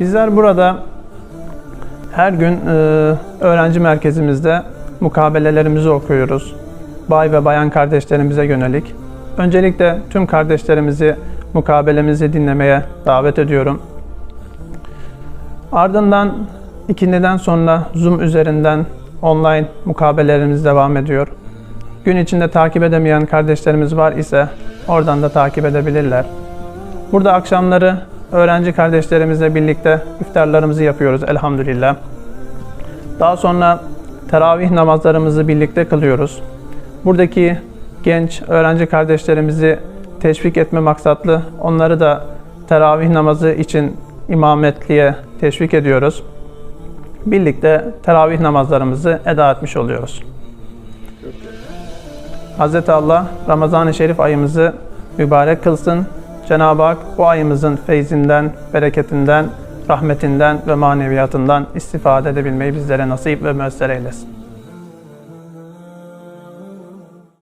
Bizler burada her gün e, öğrenci merkezimizde mukabelelerimizi okuyoruz. Bay ve bayan kardeşlerimize yönelik. Öncelikle tüm kardeşlerimizi mukabelemizi dinlemeye davet ediyorum. Ardından ikindiden sonra Zoom üzerinden online mukabelelerimiz devam ediyor. Gün içinde takip edemeyen kardeşlerimiz var ise oradan da takip edebilirler. Burada akşamları öğrenci kardeşlerimizle birlikte iftarlarımızı yapıyoruz elhamdülillah. Daha sonra teravih namazlarımızı birlikte kılıyoruz. Buradaki genç öğrenci kardeşlerimizi teşvik etme maksatlı onları da teravih namazı için imametliğe teşvik ediyoruz. Birlikte teravih namazlarımızı eda etmiş oluyoruz. Hz. Allah Ramazan-ı Şerif ayımızı mübarek kılsın. Cenab-ı Hak bu ayımızın feyzinden, bereketinden, rahmetinden ve maneviyatından istifade edebilmeyi bizlere nasip ve müessere eylesin.